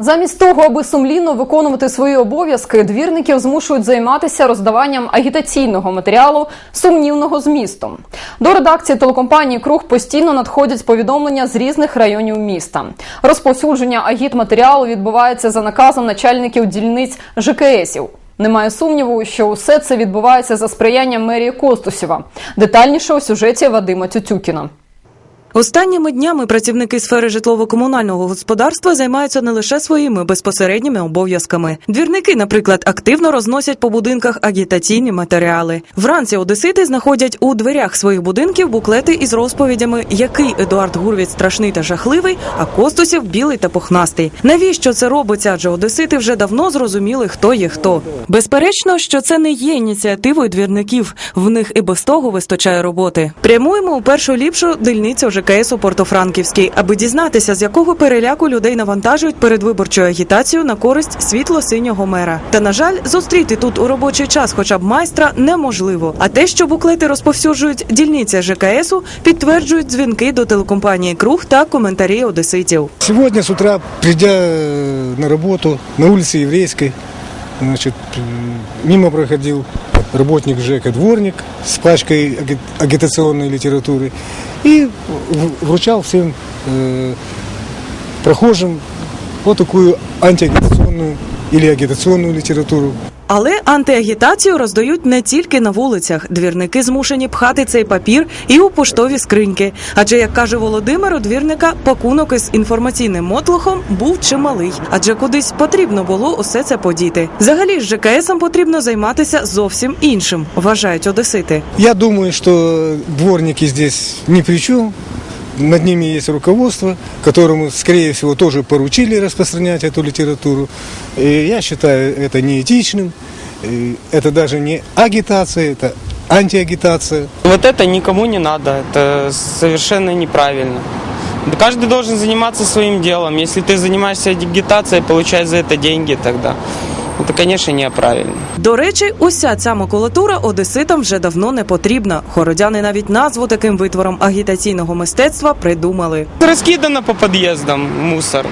Замість того, аби сумлінно виконувати свої обов'язки, двірників змушують займатися роздаванням агітаційного матеріалу сумнівного змісту. До редакції телекомпанії Круг постійно надходять повідомлення з різних районів міста. Розповсюдження агітматеріалу відбувається за наказом начальників дільниць ЖКСів. Немає сумніву, що усе це відбувається за сприянням мерії Костусєва. Детальніше у сюжеті Вадима Тютюкіна. Останніми днями працівники сфери житлово-комунального господарства займаються не лише своїми безпосередніми обов'язками. Двірники, наприклад, активно розносять по будинках агітаційні матеріали. Вранці одесити знаходять у дверях своїх будинків буклети із розповідями, який Едуард Гурвіц страшний та жахливий, а Костусів білий та пухнастий. Навіщо це робиться? Адже одесити вже давно зрозуміли, хто є хто. Безперечно, що це не є ініціативою двірників. В них і без того вистачає роботи. Прямуємо у першу ліпшу дільницю ЖКС у Портофранківській, аби дізнатися, з якого переляку людей навантажують передвиборчою агітацією на користь світло-синього мера. Та на жаль, зустріти тут у робочий час, хоча б майстра, неможливо. А те, що буклети розповсюджують дільниця ЖКСу, підтверджують дзвінки до телекомпанії Круг та коментарі одеситів. Сегодня с утра, придя э, на работу на улице Еврейской, значит, э, мимо проходил работник ЖЭКа дворник с пачкой аги- агитационной литературы и в- вручал всем э, прохожим вот такую антиагитационную или агитационную литературу. Але антиагітацію роздають не тільки на вулицях. Двірники змушені пхати цей папір і у поштові скриньки. Адже, як каже Володимир, у двірника пакунок із інформаційним мотлохом був чималий, адже кудись потрібно було усе це подіти. Взагалі ж ЖКСом потрібно займатися зовсім іншим, вважають одесити. Я думаю, что дворники здесь ни при чем. Над ними есть руководство, которому, скорее всего, тоже поручили распространять эту литературу. И я считаю это неэтичным. Это даже не агитация, это антиагитация. Вот это никому не надо, это совершенно неправильно. Каждый должен заниматься своим делом. Если ты занимаешься агитацией, получаешь за это деньги, тогда это, конечно, неправильно. До речі, уся ця макулатура одеситам вже давно не потрібна. Хородяни навіть назву таким витвором агітаційного мистецтва придумали. Розкидано по під'їздам мусор.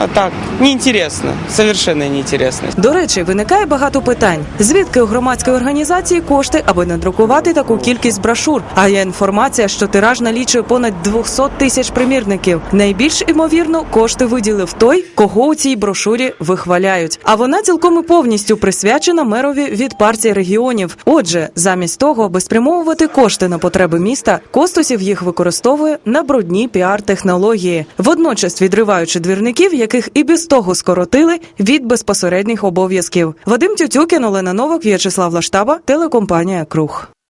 А так, неинтересно, совершенно неинтересно. До речі, виникає багато питань: звідки у громадської організації кошти, аби надрукувати таку кількість брошур? А є інформація, що тираж налічує понад 200 тисяч примірників. Найбільш імовірно, кошти виділив той, кого у цій брошурі вихваляють. А вона цілком і повністю присвячена мерові від партії регіонів. Отже, замість того, аби спрямовувати кошти на потреби міста, Костусів їх використовує на брудні піар-технології, водночас відриваючи двірників, яких і без того скоротили від безпосередніх обов'язків. Вадим Тютюкін, Олена Новак, В'ячеслав Лаштаба, телекомпанія Круг.